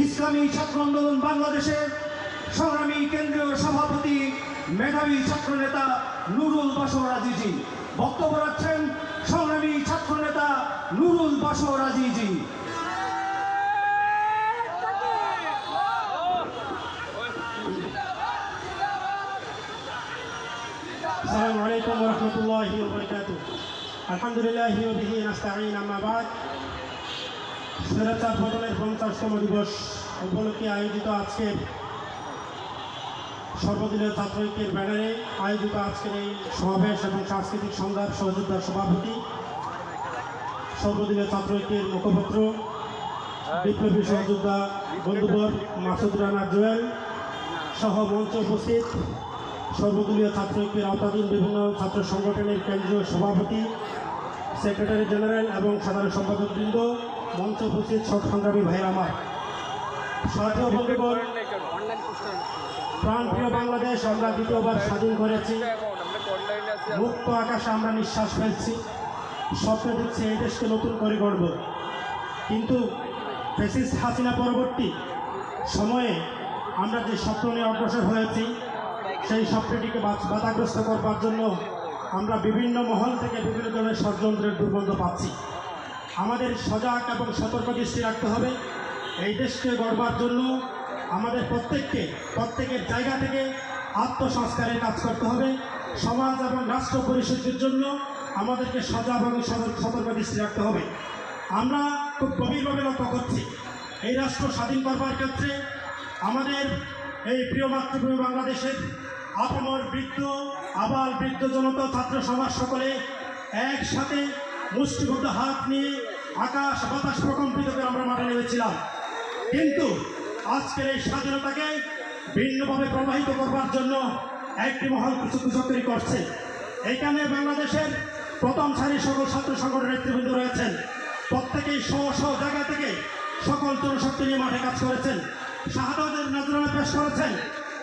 ইসলামী ছাত্র আন্দোলন বাংলাদেশের সংগ্রামী কেন্দ্রীয় সভাপতি মেধাবী ছাত্র নেতা নুরুল বাসর রাজিজি বক্তব্য রাখছেন সংগ্রামী ছাত্র নেতা নুরুল বাসর রাজিজি السلام عليكم ورحمة الله وبركاته الحمد لله وبه نستعين أما بعد স্বৈরাচার পতনের পঞ্চাশতম দিবস উপলক্ষে আয়োজিত আজকের সর্বদলীয় ছাত্র ঐক্যের ব্যানারে আয়োজিত আজকের এই সমাবেশ এবং সাংস্কৃতিক সংঘাত সহযোদ্ধার সভাপতি সর্বদলীয় ছাত্র ঐক্যের মুখপত্র, বিপ্লবী সহযোদ্ধা বন্ধুবর মাসুদ রানা জুয়েল সহ মঞ্চে উপস্থিত সর্বদলীয় ছাত্র ঐক্যের আওতাধীন বিভিন্ন ছাত্র সংগঠনের কেন্দ্রীয় সভাপতি, সেক্রেটারি জেনারেল এবং সাধারণ সম্পাদক বৃন্দ মঞ্চে উপস্থিত সব সংগ্রামী ভাই আমার। সাথীয় বন্ধুগণ প্রাণপ্রিয় বাংলাদেশ, আমরা দ্বিতীয়বার স্বাধীন করেছি। মুক্ত আকাশে আমরা নিঃশ্বাস ফেলছি। স্বপ্ন দিচ্ছি এই দেশকে নতুন করে গড়ব। কিন্তু ফেসিস হাসিনা পরবর্তী সময়ে আমরা যে স্বপ্ন নিয়ে অগ্রসর হয়েছি, সেই স্বপ্নটিকে বাধাগ্রস্ত করবার জন্য আমরা বিভিন্ন মহল থেকে বিভিন্ন ধরনের ষড়যন্ত্রের দুর্গন্ধ পাচ্ছি। আমাদের সজাগ এবং সতর্ক দৃষ্টি রাখতে হবে। এই দেশকে গড়বার জন্য আমাদের প্রত্যেককে, প্রত্যেকের জায়গা থেকে আত্মসংস্কারের কাজ করতে হবে। সমাজ এবং রাষ্ট্র পরিশুদ্ধির জন্য আমাদেরকে সজাগ এবং সতর্ক দৃষ্টি রাখতে হবে। আমরা খুব গভীরভাবে লক্ষ্য করছি, এই রাষ্ট্র স্বাধীন করবার ক্ষেত্রে আমাদের এই প্রিয় মাতৃভূমি বাংলাদেশের আপমর বৃদ্ধ আবার বৃদ্ধ জনতা, ছাত্র সমাজ সকলে একসাথে মুষ্টিবদ্ধ হাত নিয়ে আকাশ বাতাস প্রকম্পিত করে আমরা মাঠে নেমেছিলাম। কিন্তু আজকের এই স্বাধীনতাকে ভিন্নভাবে প্রবাহিত করবার জন্য একটি মহল কিছু কুচক্রি করছে। এখানে বাংলাদেশের প্রথম সারির সকল ছাত্র সংগঠনের নেতৃবৃন্দ রয়েছেন। প্রত্যেকেই স্ব স্ব জায়গা থেকে সকল জনশক্তি নিয়ে মাঠে কাজ করেছেন। শাহাদাতের নজরানা পেশ করেছেন।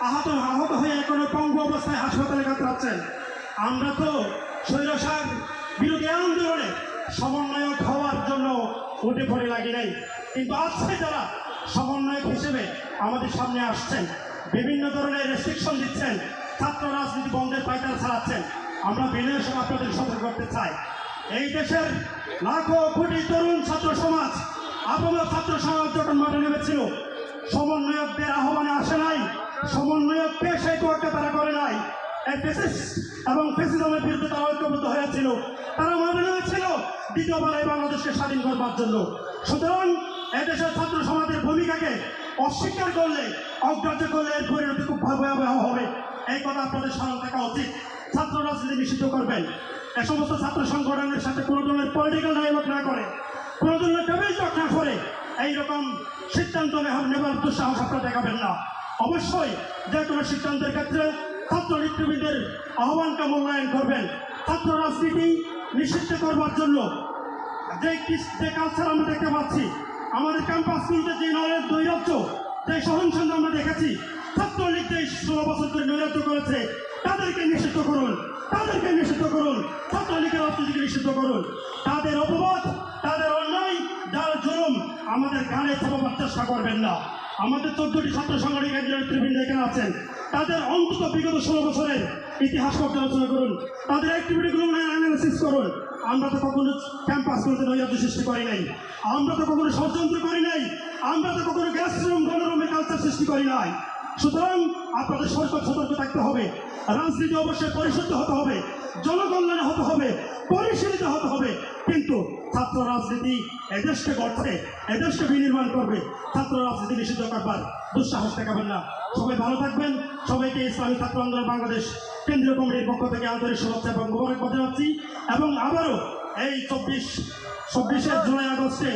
আহত আহত হয়ে এখনও পঙ্গু অবস্থায় হাসপাতালে কাতরাচ্ছেন। আমরা তো স্বৈরসার বিরোধী আন্দোলনে সমন্বয়ক হওয়ার জন্য উঠে পড়ে লাগে নাই। কিন্তু আজকে যারা সমন্বয়ক হিসেবে আমাদের সামনে আসছেন, বিভিন্ন ধরনের রেস্ট্রিকশন দিচ্ছেন, ছাত্র রাজনীতি বন্ধের পায়তারা চালাচ্ছেন আমরা বিনয়ের সঙ্গে আপনাদের সতর্ক করতে চাই। এই দেশের লাখো কোটি তরুণ ছাত্র সমাজ আপনার ছাত্র সমাজ যখন মাঠে নেমেছিল, সমন্বয়কদের আহ্বানে আসে নাই সমন্বয়ককে সেই কোর্টে তারা করে নাই। এবং ফেসিজমের বিরুদ্ধে তারা ঐক্যবদ্ধ হয়েছিল দ্বিতীয়বার এই বাংলাদেশকে স্বাধীন করবার জন্য। সুতরাং এদেশের ছাত্র সমাজের ভূমিকাকে অস্বীকার করলে, অগ্রাহ্য করলে এর পরিণতি খুব ভয়াবহ হবে। এই কথা আপনাদের স্মরণ থাকা উচিত। ছাত্র রাজনীতি নিষিদ্ধ করবেন। এ সমস্ত ছাত্র সংগঠনের সাথে কোনো ধরনের পলিটিক্যাল ডায়ালগ না করে, কোনো ধরনের টেবিল টক না করে এইরকম সিদ্ধান্ত নেবার দুঃসাহস আপনারা দেখাবেন না। অবশ্যই যে কোনো সিদ্ধান্তের ক্ষেত্রে ছাত্র নেতৃবৃন্দের আহ্বানকে মূল্যায়ন করবেন। ছাত্র রাজনীতি নিষিদ্ধ করবার জন্য যে যে কালচার আমরা দেখতে পাচ্ছি, আমাদের ক্যাম্পাসগুলোতে যে নলের দৈরাজ্য, যে সহিংসতা আমরা দেখেছি, ছাত্রলীগ যে ষোলো বছর ধরে নৈরাজ্য করেছে, তাদেরকে নিষিদ্ধ করুন, তাদেরকে নিষিদ্ধ করুন, ছাত্রলীগের অর্থনীতিকে নিষিদ্ধ করুন। তাদের অপবাদ, তাদের আমাদের গানে চেষ্টা করবেন না আমাদের চোদ্দটি ছাত্র সংগঠন একজন নেতৃবৃন্দ এখানে আছেন, তাদের অন্তত বিগত ষোলো বছরের ইতিহাস পর্যালোচনা করুন। তাদের অ্যাক্টিভিটিগুলো অ্যানালিসিস করুন। আমরা তো কখনো ক্যাম্পাসগুলোতে নৈরাজ্য সৃষ্টি করি নাই। আমরা তো কখনো ষড়যন্ত্র করি নাই। আমরা তো কখনো গ্যাস রুম গণরুমের কালচার সৃষ্টি করি নাই। সুতরাং আপনাদের সতর্ক সতর্ক থাকতে হবে। রাজনীতি অবশ্যই পরিশুদ্ধ হতে হবে। জনকল্যাণে হতে হবে। পরিশীলিত হতে হবে। কিন্তু ছাত্র রাজনীতি এদেশকে গড়ছে, এদেশকে বিনির্মাণ করবে। ছাত্র রাজনীতি নিষিদ্ধ করবার দুঃসাহস দেখাবেন না। সবাই ভালো থাকবেন। সবাইকে ইসলামী ছাত্র আন্দোলন বাংলাদেশ কেন্দ্রীয় কমিটির পক্ষ থেকে আন্তরিক শুভেচ্ছা এবং মোবারকবাদ জানাচ্ছি। এবং আবারও এই চব্বিশ, চব্বিশে জুলাই আগস্টে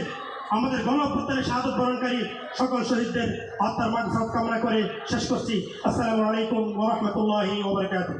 আমাদের গণঅভ্যুত্থানে শাহাদত বরণকারী সকল শহীদদের আত্মার মাগ কামনা করে শেষ করছি। আসসালামু আলাইকুম ওরহমতুল্লাহি ওবরাকাতুহ